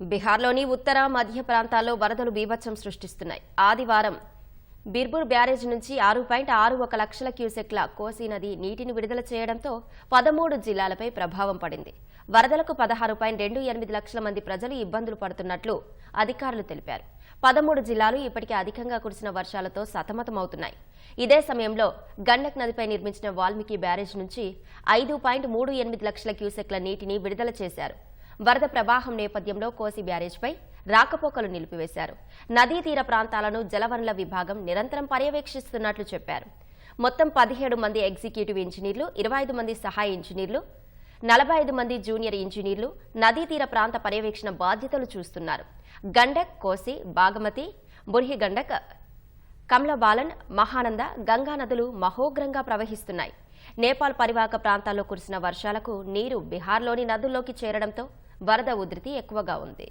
బీహార్లోని ఉత్తర మధ్య ప్రాంతాల్లో వరదలు బీభత్సం సృష్టిస్తున్నాయి. ఆదివారం బిర్బుర్ బ్యారేజ్ నుంచి ఆరు పాయింట్ ఆరు ఒక లక్షల క్యూసెక్ల కోసీ నది నీటిని విడుదల చేయడంతో పదమూడు జిల్లాలపై ప్రభావం పడింది. వరదలకు పదహారు పాయింట్ రెండు ఎనిమిది లక్షల మంది ప్రజలు ఇబ్బందులు పడుతున్నట్లు అధికారులు తెలిపారు. పదమూడు జిల్లాలు ఇప్పటికే అధికంగా కురిసిన వర్షాలతో సతమతమవుతున్నాయి. ఇదే సమయంలో గండక్ నదిపై నిర్మించిన వాల్మీకి బ్యారేజ్ నుంచి ఐదు పాయింట్ మూడు ఎనిమిది లక్షల క్యూసెక్ల నీటిని విడుదల చేశారు. వరద ప్రవాహం నేపథ్యంలో కోసి బ్యారేజ్పై రాకపోకలు నిలిపివేశారు. నదీ తీర ప్రాంతాలను జలవనరుల విభాగం నిరంతరం పర్యవేక్షిస్తున్నట్లు చెప్పారు. మొత్తం పదిహేడు మంది ఎగ్జిక్యూటివ్ ఇంజనీర్లు ఇరవై ఐదు మంది సహాయ ఇంజనీర్లు నలభై ఐదు మంది జూనియర్ ఇంజనీర్లు నదీ తీర ప్రాంత పర్యవేక్షణ బాధ్యతలు చూస్తున్నారు. గండక్ కోసి బాగమతి బుర్హి గండక్ కమలబాలన్ మహానంద గంగా నదులు మహోగ్రంగా ప్రవహిస్తున్నాయి. నేపాల్ పరివాహక ప్రాంతాల్లో కురిసిన వర్షాలకు నీరు బీహార్లోని నదుల్లోకి చేరడంతో వరద ఉధృతి ఎక్కువగా ఉంది.